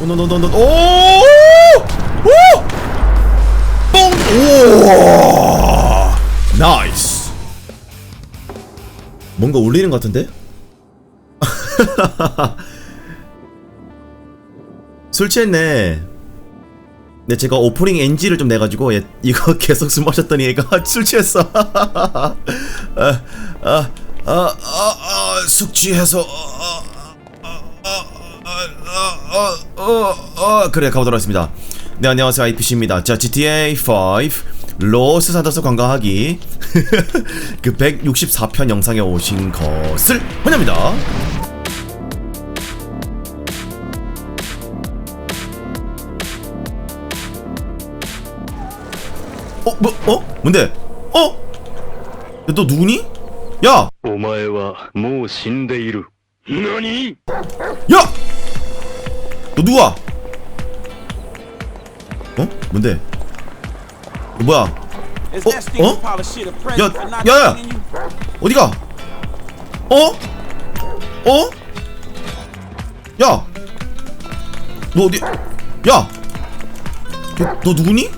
오노노노노 오! 오! 뽕! 오! 나이스. 뭔가 울리는 것 같은데? 술 취했네. 네, 제가 오프닝 NG를 좀 내가지고 얘, 이거 계속 술 마셨더니 얘가 술 취했어. 아, 아, 아, 아, 아, 숙취해서. 아, 아, 아, 아, 아, 아, 그래 가보도록 하겠습니다. 네, 안녕하세요 IPC입니다. 자, GTA 5 로스 산더스 관광하기 그 164편 영상에 오신 것을 환영합니다. 어, 뭐, 어? 뭔데? 어? 야, 너 누구니? 야! お前はもう死んでいる。何 야! 너 누구야? 어? 뭔데? 너 뭐야? 어? A 야, present for not 야, 야. feeding you? 어디가? 어? 어? 야! 너 어디? 야! 너, 너 누구니?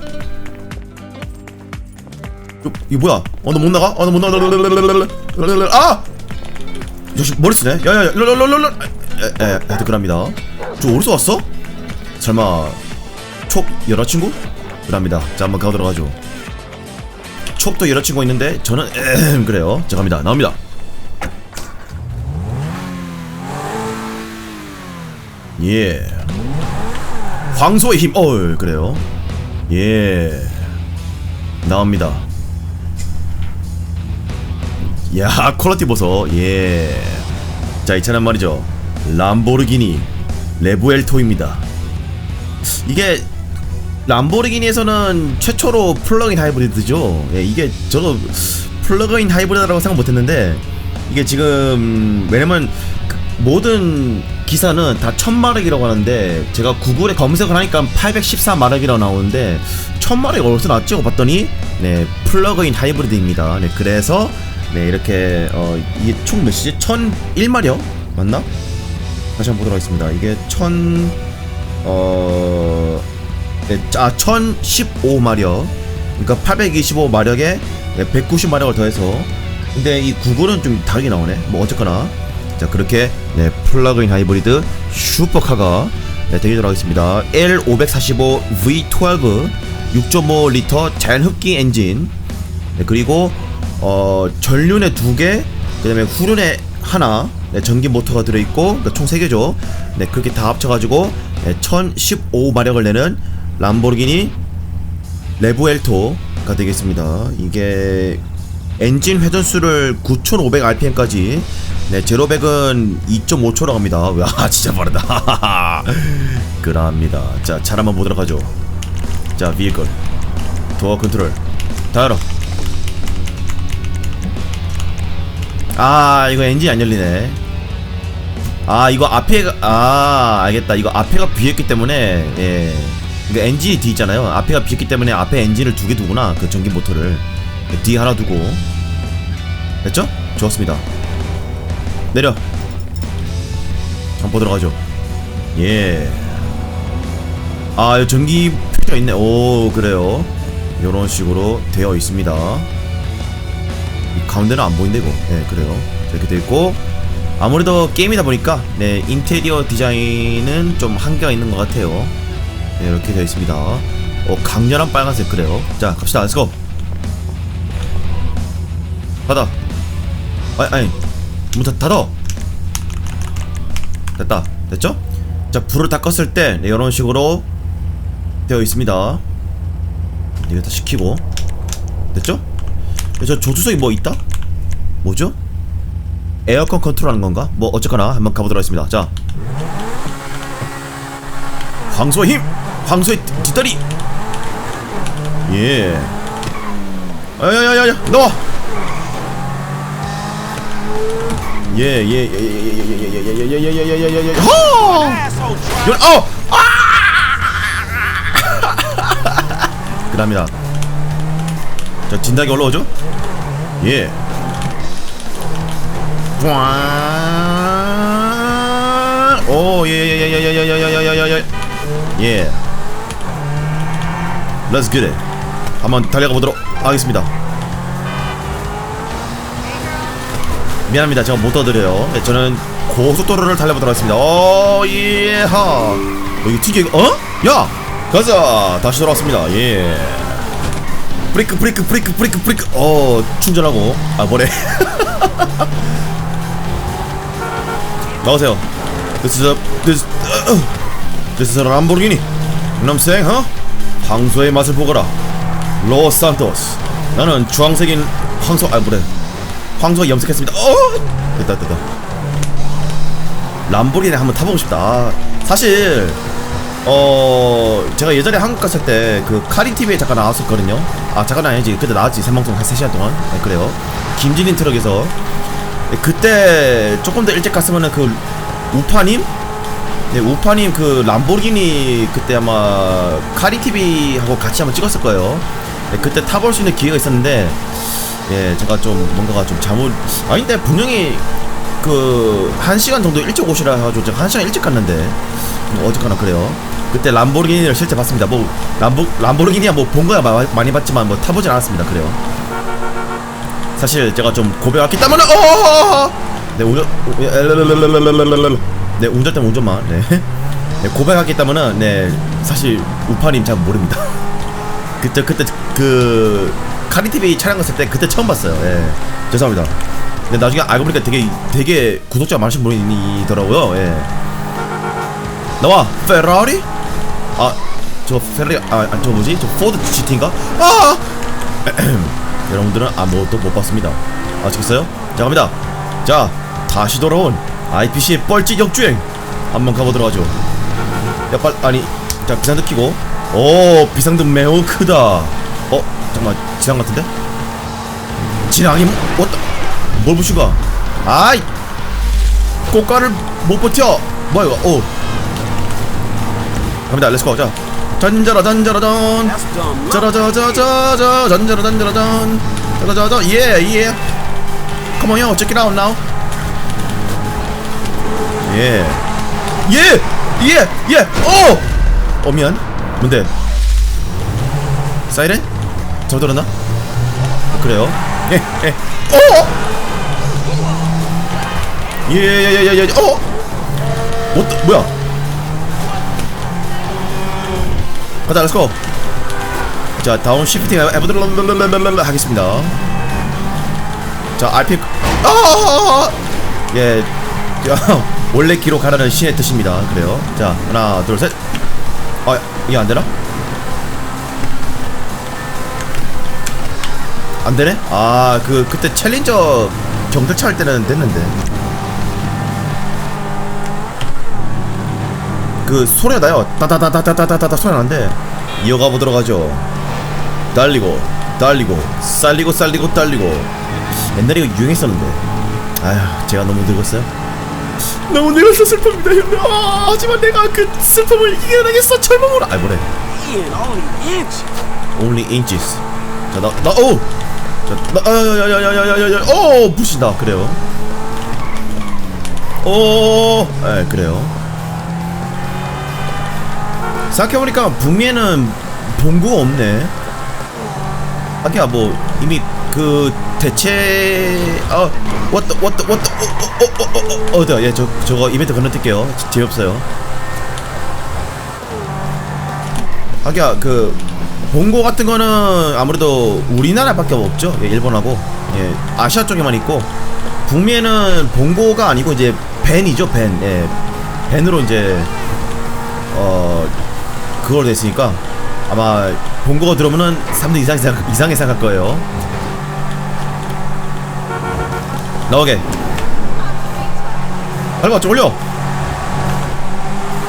이거, 뭐야? 어, 너 못 나가? 어, 너 못 나가? 아! 이 머리 쓰네? 야, 야, 야, 랄랄랄랄. 에, 에, 에, 댓글합니다. 저 어디서 왔어? 설마, 촉 여자친구? 그랍니다. 자, 한번 가보도록 하죠. 촉도 여자친구 있는데 저는 에헴 그래요. 자 갑니다. 나옵니다. 예. 황소의 힘. 어, 그래요? 예. 나옵니다. 야 퀄리티 보소. 예자 이 차는 말이죠. 람보르기니 레부엘토입니다 이게 람보르기니에서는 최초로 플러그인 하이브리드죠. 예, 이게 저도 플러그인 하이브리드라고 생각 못했는데 이게 지금 왜냐면 그 모든 기사는 다 1000마력이라고 하는데 제가 구글에 검색을 하니까 814마력이라고 나오는데 1000마력이 어디서 나왔죠? 봤더니 네 플러그인 하이브리드입니다. 네 그래서 네 이렇게 어 이게 총 몇이지? 1001마력 맞나? 다시 한번 보도록 하겠습니다. 이게 1000 어... 네, 아, 1015마력. 그러니까 825마력에 190마력을 더해서. 근데 이 구글은 좀 다르게 나오네. 뭐 어쨌거나. 자, 그렇게 네, 플러그인 하이브리드 슈퍼카가 네, 되도록 하겠습니다. L545 V12 6.5 리터 자연 흡기 엔진. 네, 그리고 어, 전륜에 두 개, 그 다음에 후륜에 하나, 네, 전기 모터가 들어있고 그러니까 총세 개죠. 네, 그렇게 다 합쳐가지고 네, 1015마력을 내는 람보르기니 레부엘토가 되겠습니다. 이게 엔진 회전수를 9,500rpm까지 네, 제로백은 2.5초라고 합니다. 와, 진짜 빠르다. 그랍니다. 자, 차 한번 보도록 하죠. 자, 비이클. 도어 컨트롤. 다 열어. 아, 이거 엔진 안 열리네. 아, 이거 앞에가, 아, 알겠다. 이거 앞에가 비었기 때문에, 예. 그러니까 엔진이 뒤 있잖아요. 앞에가 비었기 때문에 앞에 엔진을 두 개 두구나. 그 전기 모터를. 뒤 하나 두고. 됐죠? 좋았습니다. 내려. 한번 보도록 하죠. 예. 아, 이 전기 표시가 있네. 오, 그래요. 요런 식으로 되어 있습니다. 이 가운데는 안 보이는데 이거. 네 그래요. 자, 이렇게 되어 있고. 아무래도 게임이다 보니까 네 인테리어 디자인은 좀 한계가 있는 것 같아요. 네 이렇게 되어 있습니다. 어 강렬한 빨간색 그래요. 자 갑시다. 렛츠고 닫아. 아니 아니. 문 닫, 닫아. 됐다. 됐죠? 자 불을 다 껐을 때 네, 이런 식으로 되어 있습니다. 이거 다 시키고. 됐죠? 저 조수석이 뭐 있다? 뭐죠? 에어컨 컨트롤하는 건가? 뭐 어쨌거나 한번 가보도록 하겠습니다. 자, 황소의 힘, 황소의 뒷다리. 예. 야야야야야 나와. 예예예예예예예예예예예예예예예예. 허! 열 어! 아! 그답니다. 자, 진작에 올라오죠? 예. 와. 오, 예, 예, 예, 예, 예, 예, 예, 예, 예, 예. 예 Let's get it 한번 달려가 보도록 하겠습니다 미안합니다 제가 못 떠드려요 네, 저는 고속도로를 달려보도록 하겠습니다 어 예하 어, 이거 튀기 어? 야 가자 다시 돌아왔습니다 예 브레이크 브레이크 브레이크 브레이크 브레이크. 어 충전하고. 아 뭐래. 나오세요. This is a this uh, This is a Lamborghini. 남생 어? 황소의 맛을 보거라. 로 산토스 나는 주황색인 황소 아 뭐래. 황소가 염색했습니다. 어? 됐다 됐다. 람보르기니 한번 타보고 싶다. 사실 어 제가 예전에 한국 갔을 때 그 카린 TV에 잠깐 나왔었거든요. 아 잠깐 아니지. 그때 나왔지. 생방송 한 3시간 동안? 네, 그래요. 김진인 트럭에서. 네, 그때 조금 더 일찍 갔으면은 그 우파님? 네 우파님 그 람보르기니 그때 아마 카린 TV하고 같이 한번 찍었을 거예요. 네, 그때 타볼 수 있는 기회가 있었는데 예 제가 좀 뭔가가 좀 잘못 아닌데 분명히 그한 시간 정도 일찍 오시라 해가지고 제가 한 시간 일찍 갔는데 뭐 어쨌거나 그래요. 그때 람보르기니를 실제 봤습니다. 뭐 람보 람보르기니야 뭐 본 거야 마- 많이 봤지만 뭐 타보진 않았습니다. 그래요. 사실 제가 좀 고백했기 때문에 어. 네 운전 네 운전 때문에 운전만 네. 네 고백했기 때문에 네 사실 우파님 잘 모릅니다. 그때 그때 그 카리 TV 촬영 갔을 때 그때 처음 봤어요. 예. 죄송합니다. 근데 나중에 알고 보니까 되게 되게 구독자 많으신 분이더라고요. 예. 나와 페라리? 아, 저 페라리 아, 아, 저 뭐지? 저 포드 GT인가? 아! 여러분들은 아무것도 못 봤습니다. 아시겠어요? 자 갑니다. 자 다시 돌아온 IPC의 뻘짓 역주행 한번 가보도록 하죠. 야 빨 아니 자 비상등 켜고 오 비상등 매우 크다. 어 잠깐만 지상 같은데? 지랑이 뭐 어떠 뭘 부슈가? 아이 꽃가를 못 버텨. 뭐야 이거? 오 갑니다. 렛츠고 자 전자라 전자라전 짜라자자자자 전자라 전자라전 짜라자자 예예 Come on yo check it out now 예 예! 예! 예! 오! 어 미안 뭔데? 사이렌? 잘못 들었나? 어, 그래요 예! 예! 어! 예예예예예 어! 뭐, 또- 뭐야 가자 렛츠고 자 다운 시프팅 해보도록 하겠습니다 자 RP 아! 예 자, 원래 기록 하라는 신의 뜻입니다 그래요 자 하나 둘셋 아 이게 안되나? 안되네? 아 그 그때 챌린저 경찰차 할 때는 됐는데 그 소리가 나요. 따다다다다다다다 소리 나는데 이어가 보도록 하죠. 달리고 달리고 쌀리고 쌀리고 달리고 옛날에 이거 유행했었는데 아휴 제가 너무 늙었어요. 너무 늙어서 슬픕니다 형님. 아, 하지만 내가 그 슬픔을 이겨내겠어 젊음으로. 아 뭐래? Only inches. 자나나 오. 나야야야야야야야 아, 오 부신다 그래요. 오, 에 그래요. 생각해보니까 북미에는 본구가 없네. 하기야 뭐 이미 그 대체 아 왔다 왔다 왔다 어디야 예저 저거 이벤트 건너뛸게요. 재미없어요. 하기야 그 본고 같은 거는 아무래도 우리나라밖에 없죠. 예, 일본하고. 예 아시아 쪽에만 있고. 북미에는 본고가 아니고 이제 벤이죠 벤 예. 벤으로 이제 어 그걸 됐으니까 아마 본거가 들어오면은 3등 이상 생각, 이상의 생각할 거예요. 나오게. 빨리 맞죠 올려.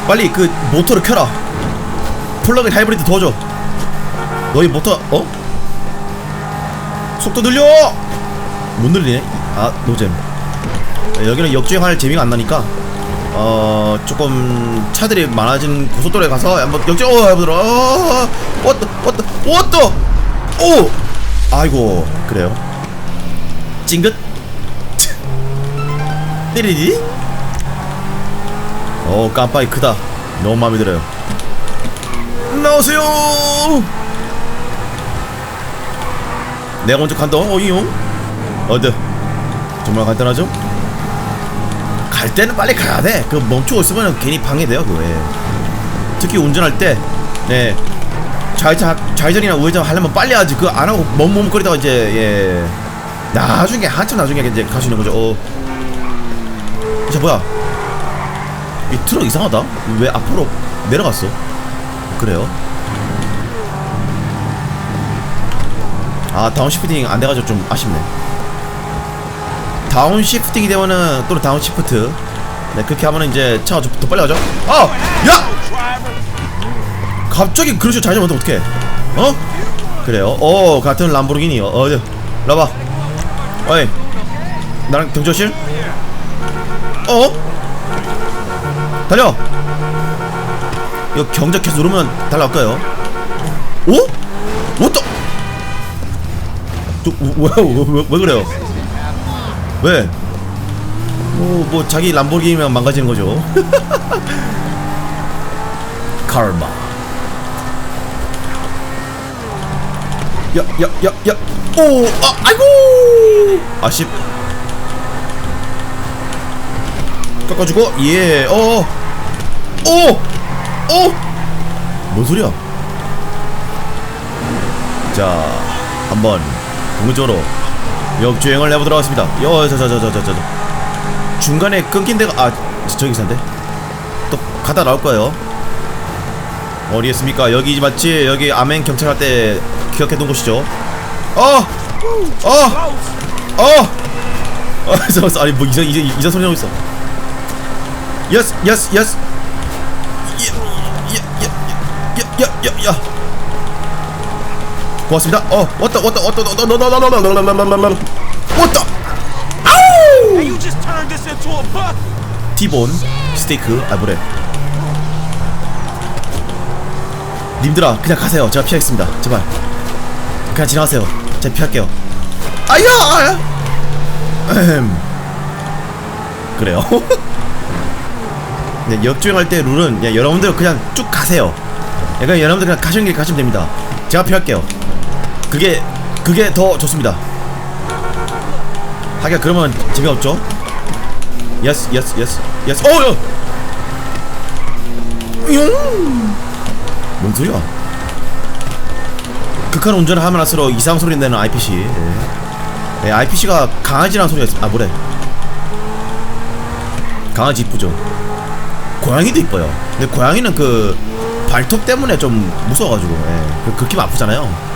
빨리 그 모터를 켜라. 플러그인 하이브리드 더 줘. 너희 모터 어? 속도 늘려. 못 늘리네. 아 노잼. 여기는 역주행할 재미가 안 나니까 어 조금 차들이 많아진 고속도로에 가서 한번 역주행 어 해보도록. 어 왔다 왔다 왔다 오! 아이고 그래요. 찡긋? 띠리디 어 깜빡이 크다. 너무 마음에 들어요. 나오세요! 내가 먼저 간다. 어이용. 어드 정말 간단하죠? 갈 때는 빨리 가야 돼. 그 멈추고 있으면 괜히 방해돼요, 그거에. 특히 운전할 때, 네. 좌회전, 좌회전이나 우회전 하려면 빨리 하지. 그거 안 하고 멈멈거리다가 이제, 예. 나중에, 한참 나중에 이제 갈 수 있는 거죠. 어. 자, 뭐야. 이 트럭 이상하다? 왜 앞으로 내려갔어? 그래요? 아, 다운시프팅 안 돼가지고 좀 아쉽네. 다운 시프팅이 되면은 또는 다운 시프트. 네 그렇게 하면은 이제 차가 좀 더 빨리 가죠. 아! 야! 갑자기 그런 식으로 좌회전 못하면 어떡해? 어? 그래요. 어 같은 람보르기니 어 어디 라봐 어이. 나랑 경조실? 어? 달려! 이거 계속 누르면 달라올까요? 오? what 왜, 왜, 왜, 왜 그래요 왜? 뭐, 뭐 자기 람보르기니면 망가지는 거죠. 카르마. 야, 야, 야, 야. 오, 아, 아이고. 아쉽. 깎아주고, 예, 어, 오, 오. 뭔 소리야? 자, 한번 본격적으로 역주행을 해보도록 하겠습니다. 여, 저, 저, 저, 저, 저, 저, 저. 중간에 끊긴 데가 아 저기 있었는데 또 가다 나올 거예요. 어디 있습니까? 여기 맞지? 여기 아멘 경찰할 때 기억해둔 곳이죠. 어, 어, 어, 어, 저, 아니 뭐 이상 이상 이상 소리 나고 있어. 예스, 예스, 예스. 야야야야야야야. 고맙습니다. 어, 왔다, 왔다, 왔다, 왔다, 왔다, 왔다, 왔다, 왔다, 왔다. 아우! 티본 스테이크 아 뭐래 님들아 그냥 가세요 제가 피하겠습니다 제발 그냥 지나가세요 제가 피할게요 아야 에헴. 그래요 네, 역주행할 때 룰은 예, 여러분들 그냥 쭉 가세요 예, 그냥 여러분들 그냥 가시는 길 가시면 됩니다 제가 피할게요 그게 그게 더 좋습니다. 하기야 그러면 재미없죠? 예스 예스 예스 예스 어 야! 용! 뭔 소리야? 극한 운전을 하면 할수록 이상 소리 내는 IPC 예. 예, IPC가 강아지라는 소리가 있어 아 뭐래? 강아지 이쁘죠? 고양이도 이뻐요. 근데 고양이는 그 발톱 때문에 좀 무서워가지고 예. 그 긁히면 아프잖아요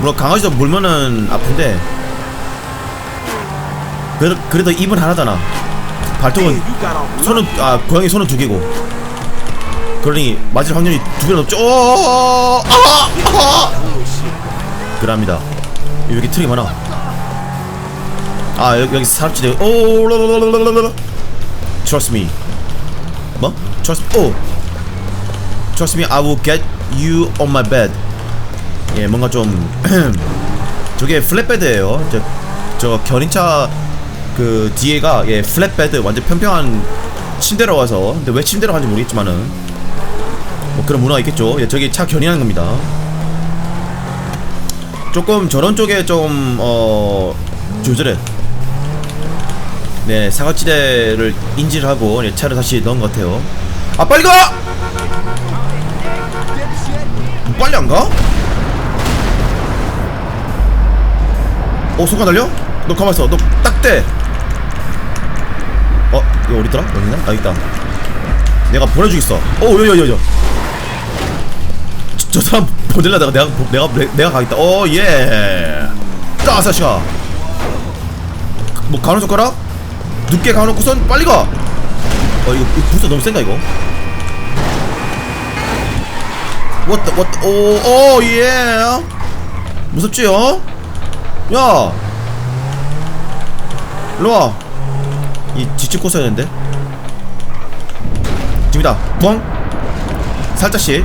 물론 강아지도 물면은 아픈데. 그래도, 그래도 입은 하나잖아. 발톱은. 손은 아 고양이 손은 두 개고. 그러니 맞을 확률이 두 배나 높죠 어, 아, 아. 그랍니다. 여기 트릭 많아. 아 여기, 여기 사람지대 오 라라라라라라. Trust me. 뭐? Trust 오. Trust me I will get you on my bed 예 뭔가 좀 저게 플랫베드예요. 저, 저 견인차 그 뒤에가 예 플랫베드 완전 평평한 침대로 와서. 근데 왜 침대로 하는지 모르겠지만은. 뭐 그런 문화가 있겠죠. 예 저기 차 견인하는 겁니다. 조금 저런 쪽에 좀 어 조절해. 네 사각지대를 인지를 하고 예, 차를 다시 넣은 것 같아요. 아 빨리 가! 빨리 안 가? 어 순간 달려? 너 가만있어 너 딱 대 어? 이거 어디있더라? 여기나? 아 있다 내가 보내주겠어 어 여여여여 저, 저 사람 보내려다가 내가 보- 내가 내, 내가 가겠다 어예 따사시가 뭐 가는 손가락? 늦게 가놓고선 빨리 가! 어 이거, 이거 부스 너무 센가 이거? What the what the 오오 예 무섭지 어? 야! 일로와. 이 지치 꽂아야 되는데? 지금이다. 뻥 살짝씩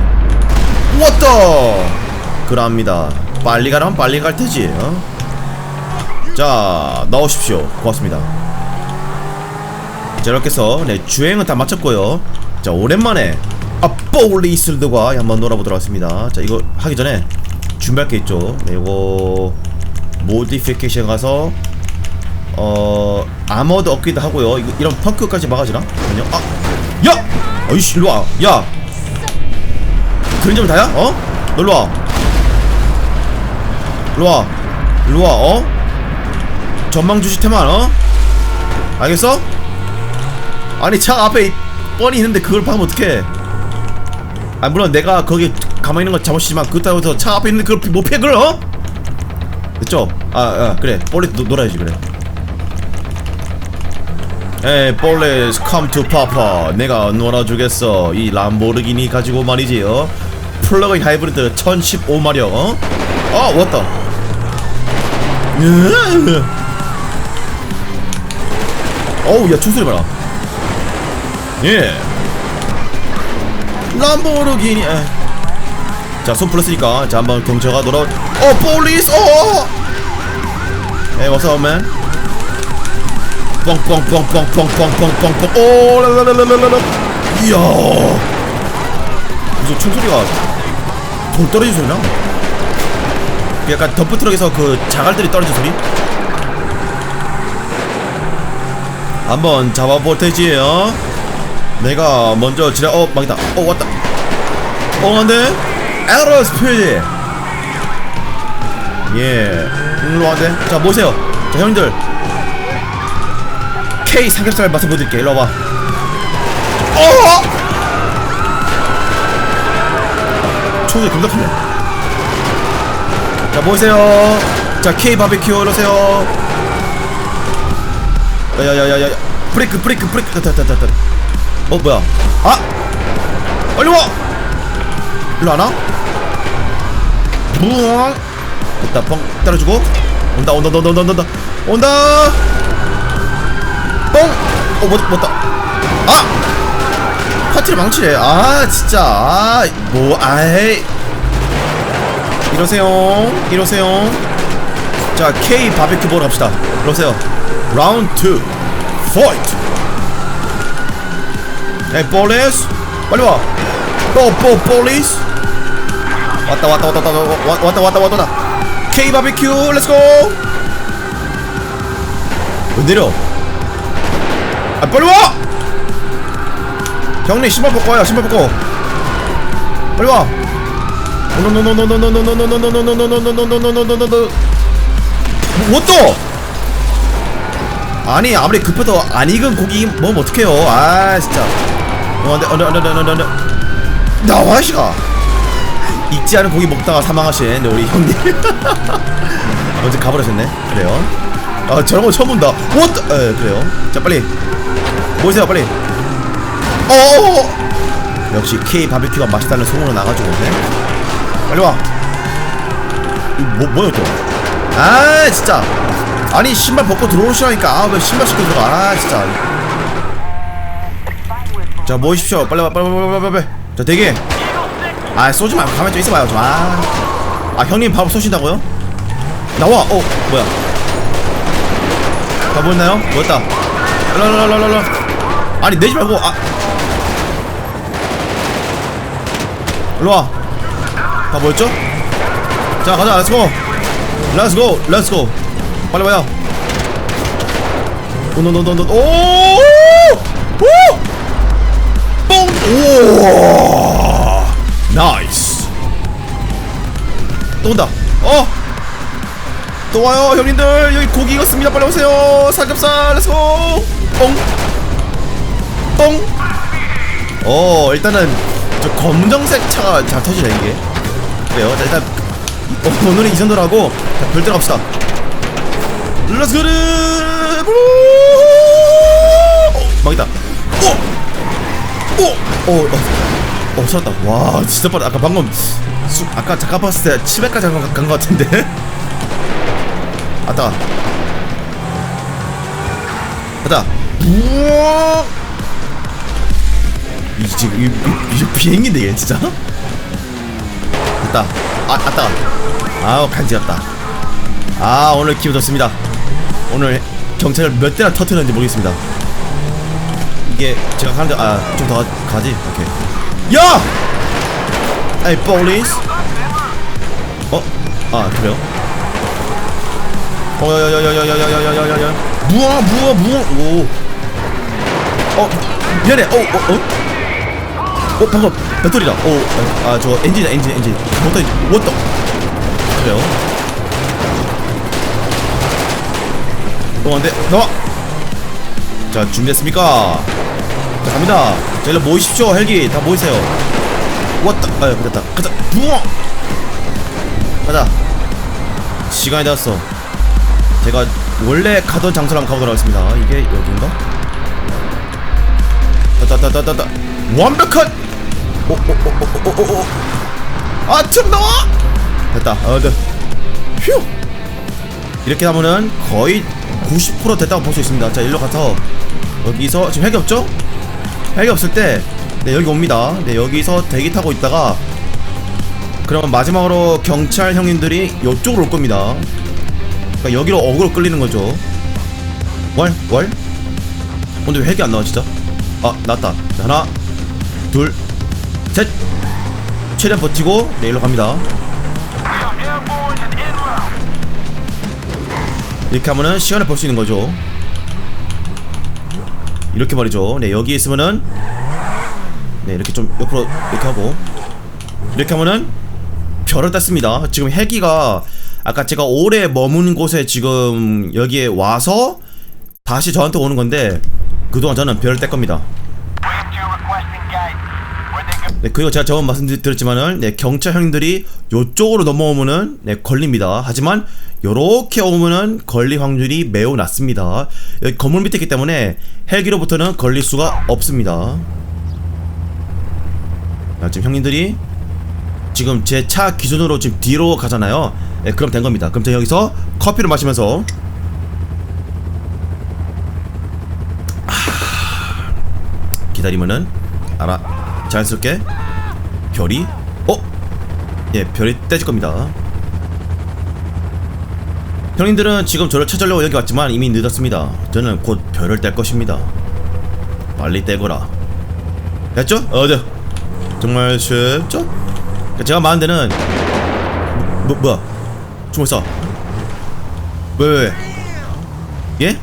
왔다! 그럽니다. 빨리 가라면 빨리 갈 테지 어? 자 나오십시오. 고맙습니다. 자 이렇게 해서 네 주행은 다 마쳤고요. 자 오랜만에 아 폴리스들과 한번 놀아보도록 하겠습니다. 자 이거 하기 전에 준비할 게 있죠. 네, 이거 모디피케이션 가서 어 아머드 업그레이드 하고요 이거 이런 펑크까지 막아지나? 아니요 아 야! 어이씨 일로와 야 그림자면 다야? 어? 너 일로와 일로와 일로와 어? 전망 주시 테만 어? 알겠어? 아니 차 앞에 이- 뻔히 있는데 그걸 봐면 어떡해 아 물론 내가 거기 가만히 있는 건 잘못이지만 그렇다고 해서 차 앞에 있는 그걸 못 피해 그걸 어? 됐죠? 아, 아 그래 볼리 노, 놀아야지 그래 에이 볼레스 come 내가 놀아주겠어 이 람보르기니 가지고 말이지 어? 플러그인 하이브리드 1015마력 어? 어 왔다. 어우 야 총소리 봐라 예 람보르기니 자 손 풀었으니까 자 한번 경찰가 놀아. 어 폴리스! 어! 에이 what's up man 뻥뻥뻥뻥뻥뻥뻥뻥뻥 오 랄랄랄랄랄라 이야. 무슨 총소리가 돌 떨어진 소리나? 그 약간 덤프트럭에서 그 자갈들이 떨어진 소리? 한번 잡아볼 테지 어? 내가 먼저 지뢰 어 막이다. 어 왔다. 어 안돼 에러 스피드 예. 일로 안돼? 자 모세요. 자 형님들. K 삼겹살 맛을 보여드릴게 일로 와봐. 어! 겁나 크네 자 모이세요. 자 K 바비큐 일로 오세요. 야야야야야. 브레이크 브레이크 브레이크. 어 뭐야? 아! 빨리 와 일로 안 와? 부엉 됐다 뻥 때려주고 온다 온다 온다 온다 온다 온다 뻥! 어, 못, 못다. 아! 파티를 망치래. 아, 진짜. 아, 뭐, 아이. 이러세요. 이러세요. 자, K 바베큐 보러 갑시다. 이러세요. 라운드 2. 파이트! 에이, 볼리스! 빨리 와! 뽀, 뽀, 볼리스! 왔다, 왔다, 왔다, 왔다, 왔다, 왔다, 왔다, 왔다, 왔다. K 바베큐, 렛츠고! 왜 내려? 아 빨리 와! 형님 신발 벗고 와요 신발 벗고 빨리 와 뭐또 아니 아무리 급해도 안 익은 고기 먹으면 어떡해요 아 진짜 어 안 돼 안 돼 안 돼 안 돼 안 돼 나와 씨가 익지 않은 고기 먹다가 사망하신 우리 형님. 먼저 가버리셨네. 그래요. 아 저런 거 처음 본다. What? 에 그래요. 자 빨리. 모이세요 빨리? 어 역시 K 바비큐가 맛있다는 소문은 나가지고 네. 빨리 와. 뭐 뭐야 또아 진짜. 아니 신발 벗고 들어오시라니까. 아 왜 신발 신고 들어가? 아 진짜. 자 모이십시오. 빨리 와 빨리 빨리 빨리 빨리 자 대기 아 쏘지 말고 가만히 좀 있어봐요 좀 아. 아 형님 바로 쏘신다고요? 나와! 어 뭐야? 다 보였나요? 뭐였다? 랄랄랄랄랄 아니 내지 말고 아. 일로와. 다 뭐였죠? 자 가자 렛츠고 렛츠고 렛츠고 빨리 와요. 노노노노노 오! 오! 뽕! 우와 나이스 또 온다 어! 또 와요 형님들 여기 고기 익었습니다 빨리 오세요 삼겹살 렛츠고 뽕! 뽕! 어 일단은 저 검정색 차가 잘 터지네 이게 그래요 자 일단 어, 오늘은 이 정도로 하고 자, 별 들어갑시다 렛츠 고르 어, 막이다 오! 오! 오! 어, 어 살았다. 와 진짜 빠르다. 아까 방금 수, 아까 잠깐 봤을 때 700까지 간것 같은데? 아따 가자. 우와! 이 지금 이, 이, 이 비행기인데 얘 진짜? 됐다. 아 아따 아우 간지럽다. 아 오늘 기분 좋습니다. 오늘 경찰을 몇 대나 터트렸는지 모르겠습니다. 이게 제가 가는데 아 좀 더 가지? 오케이 야! 에이 폴리스 어? 아 그래요? 어야야야야야야야야야야 무어 무어 무어 오 어, 미안해. 어, 어, 어? 어, 방금 배터리다. 어, 아, 저 엔진이다, 엔진, 엔진. 못하지. 워터. 그래요? 어, 안 돼. 나와! 자, 준비됐습니까? 자, 갑니다. 자 일로 모이십시오 헬기. 다 모이세요. 왔다. 아, 그랬다. 가자. 부엉! 가자. 시간이 되었어. 제가 원래 가던 장소로 가보도록 하겠습니다. 이게 여긴가? 따따따따따. 완벽한! 오오오오오오오 아 틈나와! 됐다. 어드 휴! 이렇게 하면은 거의 90% 됐다고 볼 수 있습니다. 자 일로 가서 여기서 지금 핵이 없죠? 헬기 없을 때 네, 여기 옵니다. 네, 여기서 대기 타고 있다가 그럼 마지막으로 경찰 형님들이 이쪽으로 올 겁니다. 그러니까 여기로 어그로 끌리는 거죠. 월, 월. 근데 왜 헬기 안 나와 진짜? 아, 나왔다. 하나, 둘, 셋. 최대한 버티고 네, 내일로 갑니다. 이렇게 하면은 시간을 벌 수 있는 거죠. 이렇게 말이죠. 네 여기 있으면은 네 이렇게 좀 옆으로 이렇게 하고. 이렇게 하면은 별을 땄습니다. 지금 헬기가 아까 제가 오래 머문 곳에 지금 여기에 와서 다시 저한테 오는 건데 그동안 저는 별을 뗄 겁니다. 네, 그리고 제가 저번 말씀드렸지만은 네, 경찰 형님들이 요쪽으로 넘어오면은 네, 걸립니다. 하지만 요렇게 오면은 걸릴 확률이 매우 낮습니다. 여기 건물 밑에 있기 때문에 헬기로부터는 걸릴 수가 없습니다. 자, 지금 형님들이 지금 제 차 기준으로 지금 뒤로 가잖아요. 네, 그럼 된 겁니다. 그럼 제가 여기서 커피를 마시면서 아, 기다리면은 알아 자연스럽게 별이 어? 예 별이 떼질 겁니다 형님들은 지금 저를 찾으려고 여기 왔지만 이미 늦었습니다 저는 곧 별을 뗄 것입니다 빨리 떼거라 됐죠? 어저 정말 쉽죠? 그러니까 제가 말한 데는 뭐, 뭐 뭐야? 총을 쏴 왜? 예?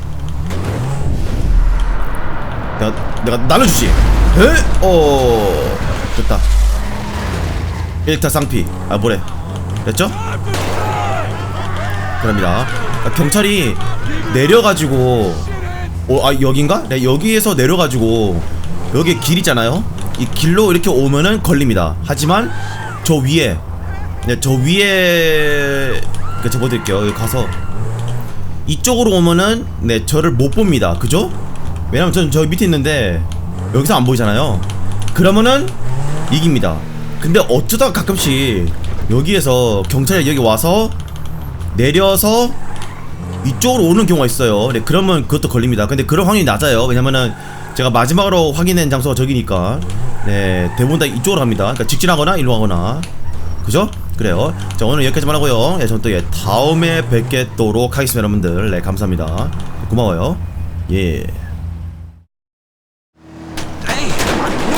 내가 내가 날려주지 에? 어. 됐다. 1타 쌍피. 아 뭐래? 됐죠? 그럽니다. 아, 경찰이 내려가지고 어, 아 여긴가? 네 여기에서 내려가지고 여기 길 있잖아요? 이 길로 이렇게 오면은 걸립니다. 하지만 저 위에 네, 저 위에 그 접어드릴게요. 여기 가서 이쪽으로 오면은 네 저를 못 봅니다. 그죠? 왜냐면 저는 저 밑에 있는데 여기서 안 보이잖아요. 그러면은 이깁니다. 근데 어쩌다가 가끔씩 여기에서 경찰이 여기 와서 내려서 이쪽으로 오는 경우가 있어요. 네 그러면 그것도 걸립니다. 근데 그런 확률이 낮아요. 왜냐면은 제가 마지막으로 확인한 장소가 저기니까. 네 대부분 다 이쪽으로 갑니다. 그러니까 직진하거나 일로 가거나. 그죠? 그래요. 자 오늘 여기까지만 하고요. 예, 저는 또 예, 다음에 뵙겠도록 하겠습니다 여러분들. 네 감사합니다. 고마워요. 예.